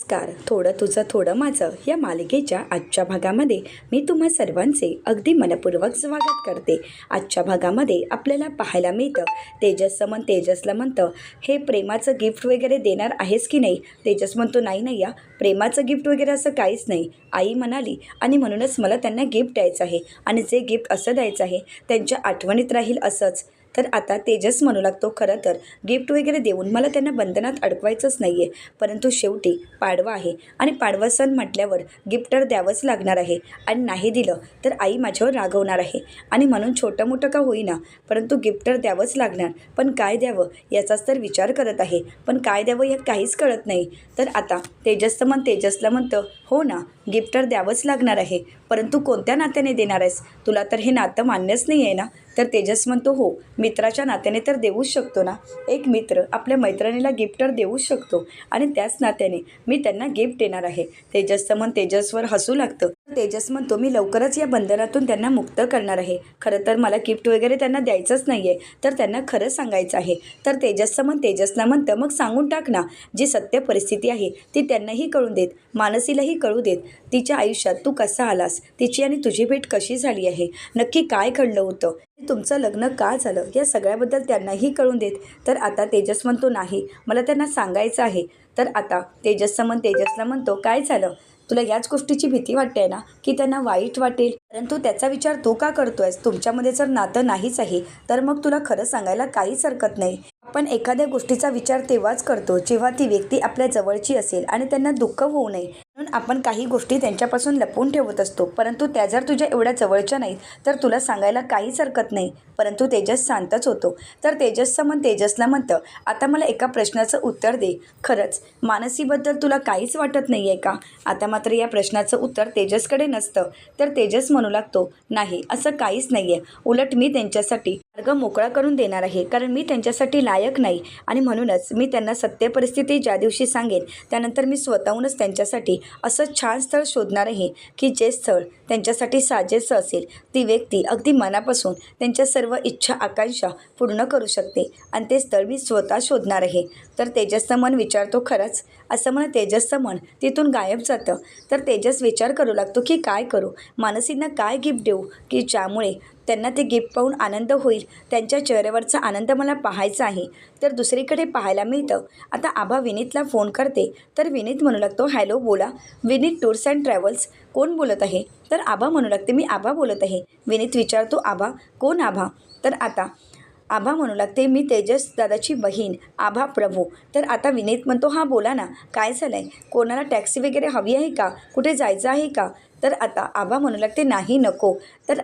नमस्कार. थोडं तुझं थोडं माझं या मालिकेच्या आजच्या भागामध्ये मी तुम्हा सर्वांचे अगदी मनपूर्वक स्वागत करते. आजच्या भागामध्ये आपल्याला पाहायला मिळतं तेजस मन तेजसला म्हणतं हे प्रेमाचं गिफ्ट वगैरे देणार आहेस की नाही? तेजस म्हणतो नाही नाही या प्रेमाचं गिफ्ट वगैरे असं काहीच नाही. आई म्हणाली आणि म्हणूनच मला त्यांना गिफ्ट द्यायचं आहे. आणि जे गिफ्ट असं द्यायचं आहे त्यांच्या आठवणीत राहील असंच. तर आता तेजस म्हणू लागतो खरं तर. गिफ्ट वगैरे देऊन मला त्यांना बंधनात अडकवायचंच नाही आहे परंतु शेवटी पाडवा आहे. आणि पाडवा सण म्हटल्यावर गिफ्ट तर द्यावंच लागणार आहे. आणि नाही दिलं तर आई माझ्यावर रागवणार आहे. आणि म्हणून छोटं मोठं का होईना परंतु गिफ्ट तर द्यावंच लागणार. पण काय द्यावं याचाच तर विचार करत आहे. पण काय द्यावं यात काहीच कळत नाही. तर आता तेजसचं मन तेजसला म्हणतं हो ना गिफ्ट तर द्यावंच लागणार आहे. परंतु कोणत्या नात्याने देणार आहेस? तुला तर हे नातं मान्यच नाही आहे ना? तर तेजस म्हणतो हो मित्राच्या नात्याने तर देऊच शकतो ना. एक मित्र आपल्या मैत्रिणीला गिफ्ट तर देऊच शकतो. आणि त्याच नात्याने मी त्यांना गिफ्ट देणार आहे. तेजसचं मन तेजसवर हसू लागतं. तेजस म्हणतो मी लवकरच या बंधनातून त्यांना मुक्त करणार आहे. खरं तर मला गिफ्ट वगैरे त्यांना द्यायचंच नाही आहे तर त्यांना खरं सांगायचं आहे. तर तेजसचं मन तेजसला म्हणतं मग सांगून टाक ना जी सत्य परिस्थिती आहे ती त्यांनाही कळून देत मानसीलाही कळू देत. तिच्या आयुष्यात तू कसा आलास? तिची आणि तुझी भेट कशी झाली आहे? नक्की काय घडलं होतं? तुमचं लग्न का झालं? या सगळ्याबद्दल त्यांनाही कळून देत. तर आता तेजस म्हणतो नाही मला त्यांना सांगायचं आहे. तर आता तेजसचं मन तेजसला म्हणतो काय झालं? तुला याच गोष्टीची भीती वाटते ना? की त्यांना वाईट वाटेल? परंतु त्याचा विचार तू का करतोयस? तुमच्यामध्ये जर नातं नाहीच आहे तर मग तुला खरं सांगायला काहीच हरकत नाही. आपण एखाद्या गोष्टीचा विचार तेव्हाच करतो जेव्हा ती व्यक्ती आपल्या जवळची असेल आणि त्यांना दुःख होऊ नये. म्हणून आपण काही गोष्टी त्यांच्यापासून लपवून ठेवत असतो. परंतु त्या जर तुझ्या एवढ्या जवळच्या नाहीत तर तुला सांगायला काहीच हरकत नाही. परंतु तेजस शांतच होतो. तर तेजसचं मन तेजसला म्हणतं आता मला एका प्रश्नाचं उत्तर दे. खरंच मानसीबद्दल तुला काहीच वाटत नाही आहे का? आता मात्र या प्रश्नाचं उत्तर तेजसकडे नसतं. तर तेजस म्हणू लागतो नाही असं काहीच नाही आहे उलट मी त्यांच्यासाठी मार्ग मोकळा करून देणार आहे. कारण मी त्यांच्यासाठी लायक नाही. आणि म्हणूनच मी त्यांना सत्य परिस्थिती ज्या दिवशी सांगेन त्यानंतर मी स्वतःहूनच त्यांच्यासाठी असं छान स्थळ शोधणार आहे की जे स्थळ त्यांच्यासाठी साजेसं असेल ती व्यक्ती अगदी मनापासून त्यांच्या सर्व इच्छा आकांक्षा पूर्ण करू शकते आणि ते स्थळ मी स्वतः शोधणार आहे. तर तेजसचं मन विचारतो खरंच. असं म्हणत तेजसचं मन तिथून गायब जातं. तर तेजस विचार करू लागतो की काय करू? मानसींना काय गिफ्ट देऊ? की ज्यामुळे त्यांना ते गिफ्ट पाहून आनंद होईल? त्यांच्या चेहऱ्यावरचा आनंद मला पाहायचा आहे. तर दुसरीकडे पाहायला मिळतं. आता आभा विनीतला फोन करते. तर विनीत म्हणू लागतो हॅलो बोला. विनीत टूर्स अँड ट्रॅव्हल्स कोण बोलत आहे? तर आभा म्हणू लागते मी आभा बोलत आहे. विनीत विचारतो आभा कोण आभा तर आता आभा म्हणू लागते मी तेजस दादाची बहीण आभा प्रभू. तर आता विनीत म्हणतो हा बोला ना काय झालं आहे कोणाला टॅक्सी वगैरे हवी आहे का? कुठे जायचं आहे का? तर आता आभा म्हणू लागते नाही नको. तर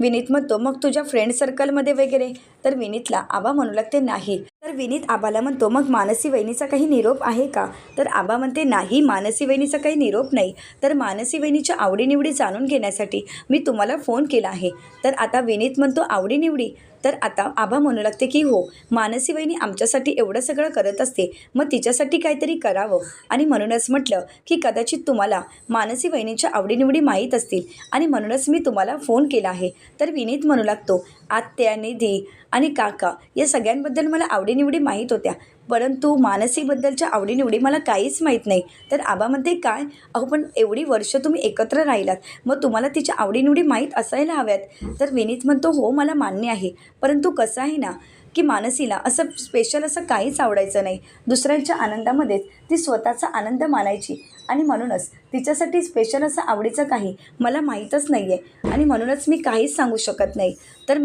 विनीत म्हणतो मग तुझ्या फ्रेंड सर्कलमध्ये वगैरे? तर विनीतला आबा म्हणू लागते नाही. तर विनीत आबाला म्हणतो मग मानसी वहिनीचा काही निरोप आहे का? तर आबा म्हणते नाही मानसी वहिनीचा काही निरोप नाही. तर मानसी वहिनीच्या आवडीनिवडी जाणून घेण्यासाठी मी तुम्हाला फोन केला आहे. तर आता विनीत म्हणतो आवडीनिवडी? तर आता आबा म्हणू लागते की हो मानसी वहिनी आमच्यासाठी एवढं सगळं करत असते. मग तिच्यासाठी काहीतरी करावं. आणि म्हणूनच म्हटलं की कदाचित तुम्हाला मानसी वहिनीच्या आवडीनिवडी माहीत असतील आणि म्हणूनच मी तुम्हाला फोन केला आहे. तर विनीत म्हणू लागतो आत्या निधी आणि काका या सगळ्यांबद्दल मला आवडीनिवडी माहीत होत्या. परंतु मानसीबद्दलच्या आवडीनिवडी मला काहीच माहीत नाही. तर आबामध्ये काय? अहो पण एवढी वर्ष तुम्ही एकत्र राहिलात. मग तुम्हाला तिच्या आवडीनिवडी माहीत असायला हव्यात. तर विनीत म्हणतो हो मला मान्य आहे. परंतु कसं आहे ना की मानसीला असं स्पेशल असं काहीच आवडायचं नाही. दुसऱ्यांच्या आनंदामध्येच ती स्वतःचा आनंद मानायची. आणि म्हणूनच तिच्यासाठी स्पेशल असं आवडीचं काही मला माहीतच नाही आहे आणि म्हणूनच मी काहीच सांगू शकत नाही. तर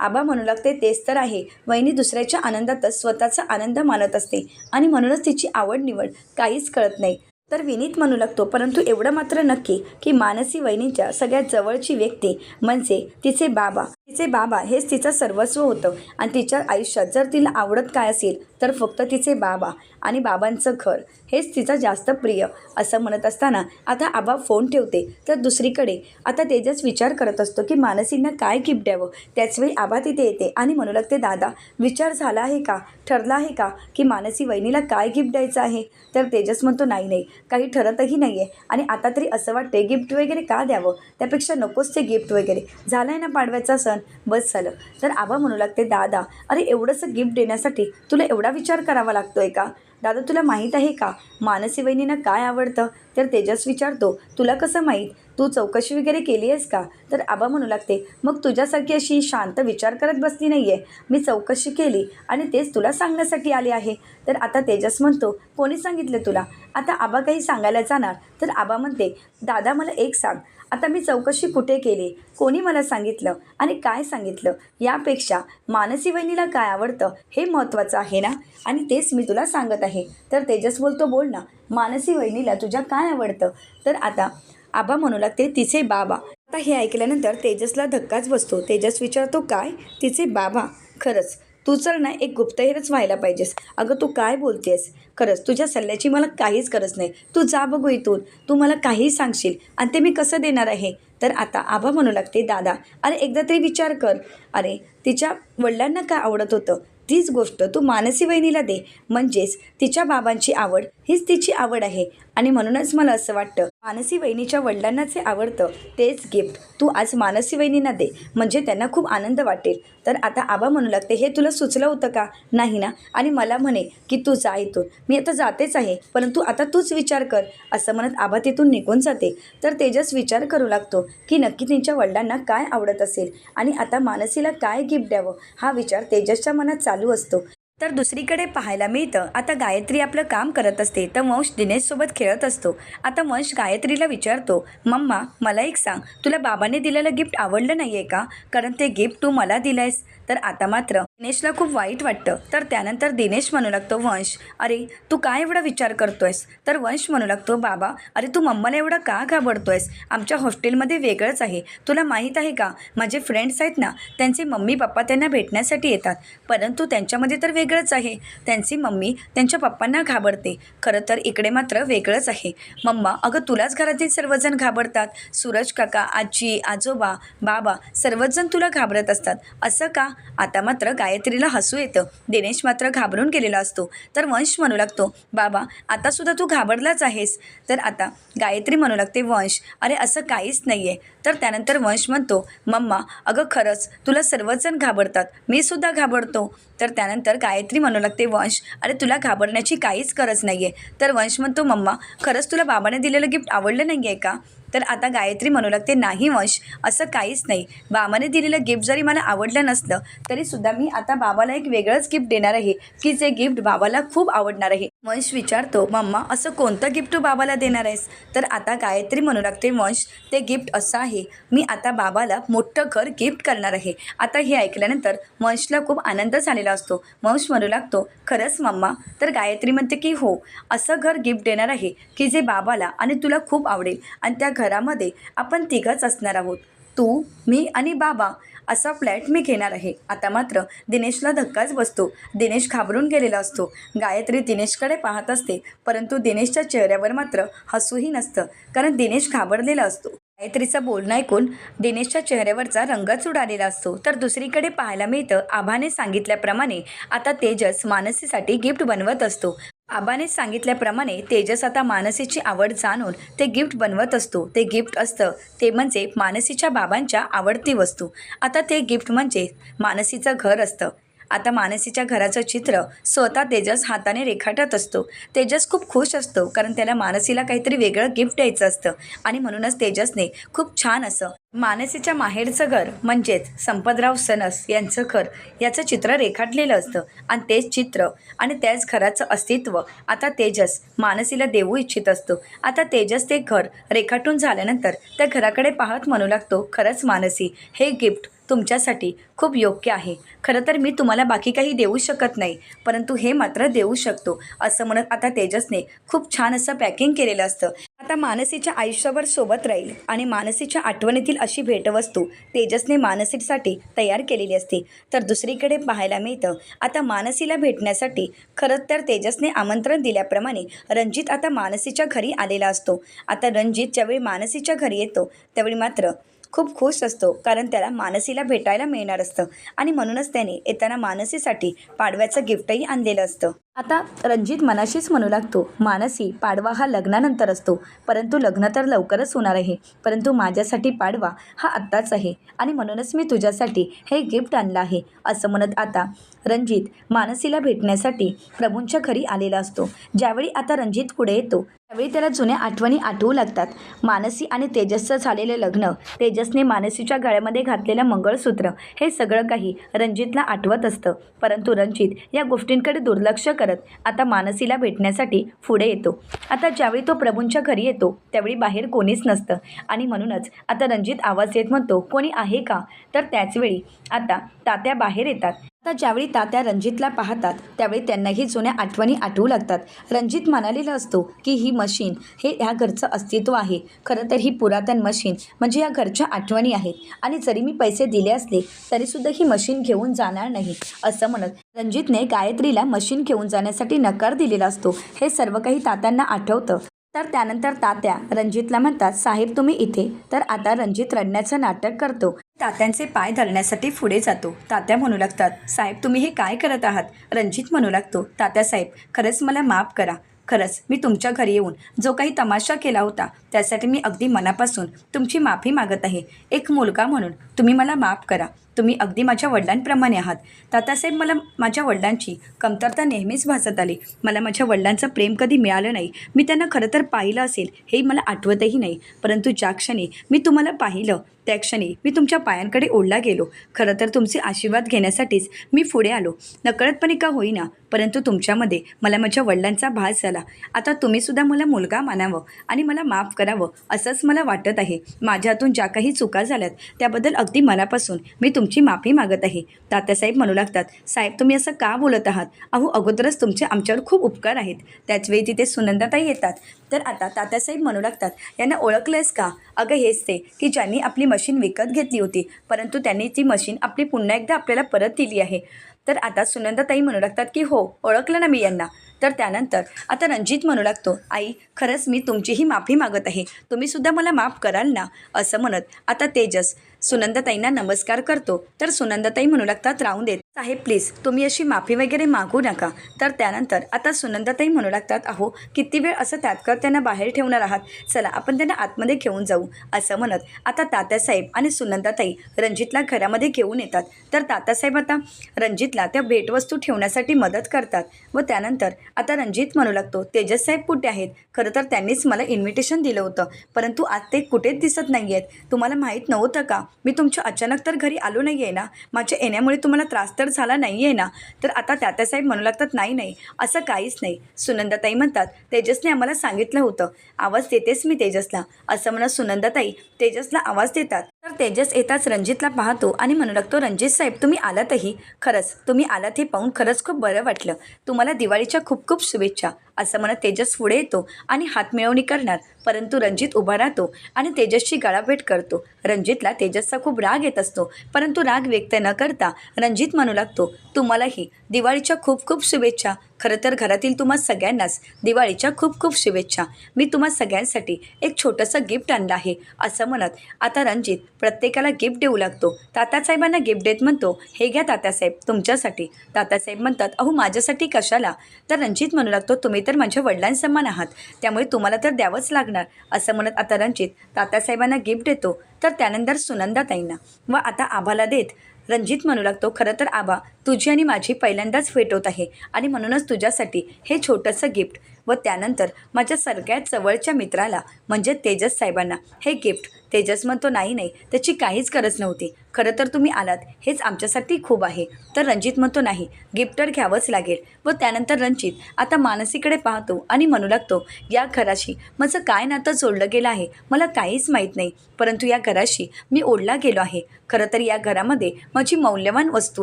आबा म्हणू लागते तेच तर आहे. वहिनी दुसऱ्याच्या आनंदातच स्वतःचा आनंद मानत असते. आणि म्हणूनच तिची आवड निवड काहीच कळत नाही. तर विनीत म्हणू लागतो परंतु एवढं मात्र नक्की की मानसी वहिनीच्या सगळ्यात जवळची व्यक्ती म्हणजे तिचे बाबा. तिचे बाबा हेच तिचं सर्वस्व होतं. आणि तिच्या आयुष्यात जर तिला आवडत काय असेल तर फक्त तिचे बाबा आणि बाबांचं घर हेच तिचं जास्त प्रिय असं म्हणत असताना आता आबा फोन ठेवते. तर दुसरीकडे आता तेजस विचार करत असतो की मानसींना काय गिफ्ट द्यावं? त्याचवेळी आबा तिथे येते आणि म्हणू लागते दादा विचार झाला आहे का? ठरला आहे का की मानसी वहिनीला काय गिफ्ट द्यायचं आहे? तर तेजस म्हणतो नाही नाही काही ठरतही नाही आहे आणि आता तरी असं वाटते गिफ्ट वगैरे का द्यावं? त्यापेक्षा नकोच ते गिफ्ट वगैरे. झालं आहे ना पाडव्याचा सण? बस झालं. तर आबा म्हणू लागते दादा अरे एवढंसं गिफ्ट देण्यासाठी तुला एवढा विचार करावा लागतोय का? दादा तुला माहीत आहे का? मानसी वहिनींना काय आवडतं? तर तेजस विचारतो तुला कसं माहीत? तू चौकशी वगैरे केली आहेस का? तर आबा म्हणू लागते मग तुझ्यासारखी अशी शांत विचार करत बसली नाही आहे मी चौकशी केली आणि तेच तुला सांगण्यासाठी आले आहे. तर आता तेजस म्हणतो कोणी सांगितलं तुला? आता आबा काही सांगायला जाणार. तर आबा म्हणते दादा मला एक सांग. आता मी चौकशी कुठे केली? कोणी मला सांगितलं? आणि काय सांगितलं? यापेक्षा मानसी वहिनीला काय आवडतं हे महत्त्वाचं आहे ना? आणि तेच मी तुला सांगत आहे. तर तेजस बोलतो बोल ना मानसी वहिनीला तुझ्या काय आवडतं? तर आता आबा म्हणू लागते तिचे बाबा. आता हे ऐकल्यानंतर तेजसला धक्काच बसतो. तेजस विचारतो काय? तिचे बाबा. खरंच तू चल ना एक गुप्तहेरच व्हायला पाहिजेस. अगं तू काय बोलतेस? खरंच तुझ्या सल्ल्याची मला काहीच गरज नाही. तू जा बघू इथून. तू मला काहीही सांगशील. आणि ते मी कसं देणार आहे? तर आता आभा म्हणू लागते दादा अरे एकदा तरी विचार कर. अरे तिच्या वडिलांना काय आवडत होतं? तीच गोष्ट तू मानसी वहिनीला दे. म्हणजेच तिच्या बाबांची आवड हीच तिची आवड आहे. आणि म्हणूनच मला असं वाटतं मानसी वहिनीच्या वडिलांना जे आवडतं. तेच गिफ्ट तू आज मानसी वहिनींना दे. म्हणजे त्यांना खूप आनंद वाटेल. तर आता आबा म्हणू लागते हे तुला सुचलं होतं का? नाही ना. आणि मला म्हणे की तू जा इथून. मी आता जातेच आहे परंतु आता तूच विचार कर. असं म्हणत आबा तिथून निघून जाते. तर तेजस विचार करू लागतो की नक्की त्यांच्या वडिलांना काय आवडत असेल आणि आता मानसीला काय गिफ्ट द्यावं? हा विचार तेजसच्या मनात चालू असतो. तर दुसरीकडे पाहायला मिळतं. आता गायत्री आपलं काम करत असते तर वंश दिनेशसोबत खेळत असतो. आता वंश गायत्रीला विचारतो मम्मा मला एक सांग तुला बाबाने दिलेलं गिफ्ट आवडलं नाही आहे का? कारण ते गिफ्ट तू मला दिलंयस. तर आता मात्र दिनेशला खूप वाईट वाटतं. तर त्यानंतर दिनेश म्हणू लागतो वंश अरे तू काय एवढा विचार करतोयस? तर वंश म्हणू लागतो बाबा अरे तू मम्माला एवढा का घाबरतोयस? आमच्या हॉस्टेलमध्ये वेगळंच आहे. तुला माहीत आहे का? माझे फ्रेंड्स आहेत ना त्यांचे मम्मी पप्पा त्यांना भेटण्यासाठी येतात. परंतु त्यांच्यामध्ये तर वेगळंच आहे. त्यांची मम्मी त्यांच्या पप्पांना घाबरते. खरं तर इकडे मात्र वेगळंच आहे. मम्मा अगं तुलाच घरातील सर्वजण घाबरतात. सूरज काका आजी आजोबा बाबा सर्वजण तुला घाबरत असतात. असं का? आता मात्र गायत्रीला हसू येतं. दिनेश मात्र घाबरून गेलेला असतो. तर वंश म्हणू लागतो बाबा आता सुद्धा तू घाबरलाच आहेस. तर आता गायत्री म्हणू लागते वंश अरे असं काहीच नाही आहे तर त्यानंतर वंश म्हणतो मम्मा अगं खरंच तुला सर्वजण घाबरतात. मी सुद्धा घाबरतो. तर त्यानंतर गायत्री म्हणू लागते वंश अरे तुला घाबरण्याची काहीच गरज नाही आहे तर वंश म्हणतो मम्मा खरंच तुला बाबाने दिलेलं गिफ्ट आवडलं नाही आहे का? तर आता गायत्री म्हणू लागते नाही वंश असं काहीच नाही. बाबाने दिलेलं गिफ्ट जरी मला आवडलं नसलं तरीसुद्धा मी आता बाबाला एक वेगळंच गिफ्ट देणार आहे की जे गिफ्ट बाबाला खूप आवडणार आहे. वंश विचारतो मम्मा असं कोणतं गिफ्ट तू बाबाला देणार आहेस? तर आता गायत्री म्हणू लागते वंश. ते गिफ्ट असं आहे. मी आता बाबाला मोठं घर गिफ्ट करणार आहे. आता हे ऐकल्यानंतर वंशला खूप आनंद झालेला असतो. वंश म्हणू लागतो खरंच मम्मा तर गायत्री म्हणते की हो असं घर गिफ्ट देणार आहे की जे बाबाला आणि तुला खूप आवडेल. आणि त्या घरामध्ये आपण तिघंच असणार आहोत. तू मी आणि बाबा. असा फ्लॅट मी घेणार आहे. आता मात्र दिनेशला धक्काच बसतो. दिनेश घाबरून गेलेला असतो. गायत्री दिनेशकडे पाहत असते. परंतु दिनेशच्या चेहऱ्यावर मात्र हसूही नसतं. कारण दिनेश घाबरलेला असतो. गायत्रीचं बोलणं ऐकून दिनेशच्या चेहऱ्यावरचा रंगच उडालेला असतो. तर दुसरीकडे पाहायला मिळतं आभाने सांगितल्याप्रमाणे आता तेजस मानसीसाठी गिफ्ट बनवत असतो. आबाने सांगितल्याप्रमाणे तेजस आता मानसीची आवड जाणून ते गिफ्ट बनवत असतो. ते गिफ्ट असतं. ते म्हणजे मानसीच्या बाबांच्या आवडती वस्तू. आता ते गिफ्ट म्हणजे मानसीचं घर असतं. आता मानसीच्या घराचं चित्र स्वतः तेजस हाताने रेखाटत असतो. तेजस खूप खुश असतो कारण त्याला मानसीला काहीतरी वेगळं गिफ्ट द्यायचं असतं. आणि म्हणूनच तेजसने खूप छान असं मानसीच्या माहेरचं घर म्हणजेच संपतराव सनस यांचं घर याचं चित्र रेखाटलेलं असतं. आणि तेच चित्र आणि त्याच घराचं अस्तित्व आता तेजस मानसीला देऊ इच्छित असतो. आता तेजस ते घर रेखाटून झाल्यानंतर त्या घराकडे पाहत म्हणू लागतो खरंच मानसी हे गिफ्ट तुमच्यासाठी खूप योग्य आहे. खरं तर मी तुम्हाला बाकी काही देऊ शकत नाही परंतु हे मात्र देऊ शकतो असं म्हणत आता तेजसने खूप छान असं पॅकिंग केलेलं असतं. आता मानसीच्या आयुष्यावर सोबत राहील आणि मानसीच्या आठवणीतील अशी भेटवस्तू तेजसने मानसीसाठी तयार केलेली असते. तर दुसरीकडे पाहायला मिळतं आता मानसीला भेटण्यासाठी खरं तर तेजसने आमंत्रण दिल्याप्रमाणे रणजित आता मानसीच्या घरी आलेला असतो. आता रणजित ज्यावेळी मानसीच्या घरी येतो त्यावेळी मात्र खूप खुश असतो कारण त्याला मानसीला भेटायला मिळणार असतं. आणि म्हणूनच त्याने येताना मानसीसाठी पाडव्याचं गिफ्टही आणलेलं असतं. आता रणजित मनाशीच म्हणू लागतो मानसी पाडवा हा लग्नानंतर असतो परंतु लग्न तर लवकरच होणार आहे परंतु माझ्यासाठी पाडवा हा आत्ताच आहे आणि म्हणूनच मी तुझ्यासाठी हे गिफ्ट आणलं आहे असं म्हणत आता रणजित मानसीला भेटण्यासाठी प्रभूंच्या घरी आलेला असतो. ज्यावेळी आता रणजित पुढे येतो त्यावेळी त्याला जुन्या आठवणी आठवू लागतात. मानसी आणि तेजसचं झालेलं लग्न तेजसने मानसीच्या गळ्यामध्ये घातलेलं मंगळसूत्र हे सगळं काही रणजितला आठवत असतं. परंतु रणजित या गोष्टींकडे दुर्लक्ष करत आता मानसीला भेटण्यासाठी पुढे येतो. आता ज्यावेळी तो प्रभूंच्या घरी येतो त्यावेळी बाहेर कोणीच नसतं. आणि म्हणूनच आता रणजित आवाज येत म्हणतो कोणी आहे का? तर त्याचवेळी आता तात्या बाहेर येतात. आता ज्यावेळी तात्या रणजितला पाहतात त्यावेळी त्यांनाही जुन्या आठवणी आठवू लागतात. रणजित म्हणालेला असतो की ही मशीन हे ह्या घरचं अस्तित्व आहे. खरं तर ही पुरातन मशीन म्हणजे या घरच्या आठवणी आहेत. आणि जरी मी पैसे दिले असले तरीसुद्धा ही मशीन घेऊन जाणार नाही असं म्हणत रणजितने गायत्रीला मशीन घेऊन जाण्यासाठी नकार दिलेला असतो. हे सर्व काही तात्यांना आठवतं. तर त्यानंतर तात्या रणजितला म्हणतात साहेब तुम्ही इथे. तर आता रणजित रडण्याचं नाटक करतो. तात्यांचे पाय धरण्यासाठी पुढे जातो. तात्या म्हणू लागतात साहेब तुम्ही हे काय करत आहात? रणजित म्हणू लागतो तात्या साहेब खरंच मला माफ करा. खरंच मी तुमच्या घरी येऊन जो काही तमाशा केला होता त्यासाठी मी अगदी मनापासून तुमची माफी मागत आहे. एक मुलगा म्हणून तुम्ही मला माफ करा. तुम्ही अगदी माझ्या वडिलांप्रमाणे आहात. तातासाहेब मला माझ्या वडिलांची कमतरता नेहमीच भासत आली. मला माझ्या वडिलांचं प्रेम कधी मिळालं नाही. मी त्यांना खरं तर पाहिलं असेल हे मला आठवतही नाही. परंतु ज्या क्षणी मी तुम्हाला पाहिलं त्या क्षणी मी तुमच्या पायांकडे ओढला गेलो. खरं तर तुमचे आशीर्वाद घेण्यासाठीच मी पुढे आलो. नकळतपणे का होईना परंतु तुमच्यामध्ये मला माझ्या वडिलांचा भास झाला. आता तुम्हीसुद्धा मला मुलगा मानावं आणि मला माफ करावं असंच मला वाटत आहे. माझ्या हातून ज्या काही चुका झाल्यात त्याबद्दल अगदी मनापासून. मी तुमची माफी मागत आहे. तात्यासाहेब म्हणू लागतात साहेब तुम्ही असं का बोलत आहात? अहो अगोदरच तुमचे आमच्यावर खूप उपकार आहेत. त्याचवेळी तिथे सुनंदाताई येतात. तर आता तात्यासाहेब म्हणू लागतात यांना ओळखलंयस का? अगं हेच ते की ज्यांनी आपली मशीन विकत घेतली होती परंतु त्यांनी ती मशीन आपली पुन्हा एकदा आपल्याला परत दिली आहे. तर आता सुनंदाताई म्हणू लागतात की हो ओळखलं ना मी यांना. तर त्यानंतर आता रणजित म्हणू लागतो आई खरंच मी तुमचीही माफी मागत आहे. तुम्हीसुद्धा मला माफ कराल ना? असं म्हणत आता तेजस सुनंदाताईंना नमस्कार करतो. तर सुनंदाताई म्हणू लागतात राहून देत साहेब प्लीज तुम्ही अशी माफी वगैरे मागू नका. तर त्यानंतर आता सुनंदाताई म्हणू लागतात अहो किती वेळ असं तात्काळ त्यांना बाहेर ठेवणार आहात? चला आपण त्यांना आतमध्ये घेऊन जाऊ असं म्हणत आता तात्यासाहेब आणि सुनंदाताई रणजितला घरामध्ये घेऊन येतात. तर तात्यासाहेब आता रणजितला त्या भेटवस्तू ठेवण्यासाठी मदत करतात. व त्यानंतर आता रणजित म्हणू लागतो तेजस साहेब कुठे आहेत? खरं तर त्यांनीच मला इन्व्हिटेशन दिलं होतं. परंतु आज ते कुठेच दिसत नाही आहेत तुम्हाला माहीत नव्हतं का? मी तुमच्या अचानक तर घरी आलो नाही आहे ना? माझ्या येण्यामुळे तुम्हाला त्रास तर झाला नाही आहे ना? तर आता तात्यासाहेब म्हणू लागतात नाही नाही असं काहीच नाही. सुनंदाताई म्हणतात तेजसने आम्हाला सांगितलं होतं आवाज देतेस मी तेजसला. असं म्हणत सुनंदाताई तेजसला आवाज देतात. तर तेजस येताच रणजितला पाहतो आणि म्हणू लागतो रणजित साहेब तुम्ही आलातही? खरंच तुम्ही आलात हे पाहून खरंच खूप बरं वाटलं. तुम्हाला दिवाळीच्या खूप खूप शुभेच्छा. असं म्हणत तेजस पुढे येतो आणि हातमिळवणी करणार. परंतु रणजित उभा राहतो आणि तेजसची गळाभेट करतो. रणजितला तेजसचा खूप राग येत असतो. परंतु राग व्यक्त न करता रणजित म्हणू लागतो तुम्हालाही दिवाळीच्या खूप खूप शुभेच्छा. खरं तर घरातील तुम्हा सगळ्यांनाच दिवाळीच्या खूप खूप शुभेच्छा. मी तुम्हा सगळ्यांसाठी एक छोटंसं गिफ्ट आणलं आहे. असं म्हणत आता रणजित प्रत्येकाला गिफ्ट देऊ लागतो. तात्यासाहेबांना गिफ्ट देत म्हणतो हे घ्या तात्यासाहेब तुमच्यासाठी. तातासाहेब म्हणतात अहो माझ्यासाठी कशाला? तर रणजित म्हणू लागतो तुम्ही तर माझ्या वडिलांसमान आहात. त्यामुळे तुम्हाला तर द्यावंच लागणार. असं म्हणत आता रणजित तात्यासाहेबांना गिफ्ट देतो. तर त्यानंतर सुनंदाताईंना व आता आभाला देत रणजित म्हणू लागतो खरं तर आबा तुझी आणि माझी पहिल्यांदाच भेट होत आहे आणि म्हणूनच तुझ्यासाठी हे छोटंसं गिफ्ट. व त्यानंतर माझ्या सगळ्यात जवळच्या मित्राला म्हणजे तेजस साहेबांना हे गिफ्ट. तेजस म्हणतो नाही नाही त्याची काहीच गरज नव्हती. खरं तर तुम्ही आलात हेच आमच्यासाठी खूप आहे. तर रणजित म्हणतो नाही गिफ्ट तर घ्यावंच लागेल. व त्यानंतर रणजित आता मानसीकडे पाहतो आणि म्हणू लागतो या घराशी माझं काय नातं जोडलं गेलं आहे मला काहीच माहीत नाही. परंतु या घराशी मी ओढला गेलो आहे. खरं तर या घरामध्ये माझी मौल्यवान वस्तू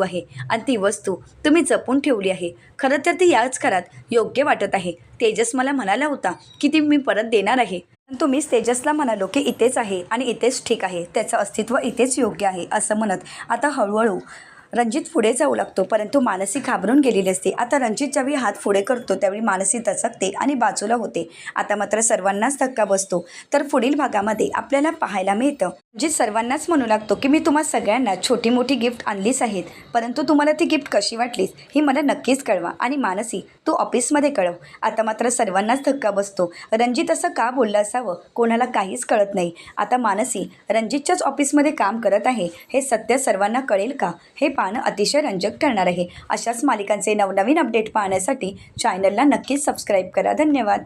आहे आणि ती वस्तू तुम्ही जपून ठेवली आहे. खरं तर ती याच घरात योग्य वाटत आहे. तेजस मला म्हणाला होता की ती मी परत देणार आहे. परंतु मीच तेजसला म्हणालो की इथेच आहे आणि इथेच ठीक आहे. त्याचं अस्तित्व इथेच योग्य आहे असं म्हणत आता हळूहळू रणजित पुढे जाऊ लागतो परंतु मानसी घाबरून गेलेली असते. आता रणजित ज्यावेळी हात पुढे करतो त्यावेळी मानसी दचकते आणि बाजूला होते. आता मात्र सर्वांनाच धक्का बसतो. तर पुढील भागामध्ये आपल्याला पाहायला मिळतं. रणजित सर्वांनाच म्हणू लागतो की मी तुम्हा सगळ्यांना छोटी मोठी गिफ्ट आणलीच आहेत परंतु तुम्हाला ती गिफ्ट कशी वाटलीस ही मला नक्कीच कळवा. आणि मानसी तू ऑफिसमध्ये कळव. आता मात्र सर्वांनाच धक्का बसतो. रणजित असं का बोललं असावं? कोणाला काहीच कळत नाही. आता मानसी रणजितच्याच ऑफिसमध्ये काम करत आहे. हे सत्य सर्वांना कळेल का? हे पाहणं अतिशय रंजक ठरणार आहे. अशाच मालिकांचे नवनवीन अपडेट पाहण्यासाठी चॅनलला नक्कीच सबस्क्राईब करा. धन्यवाद.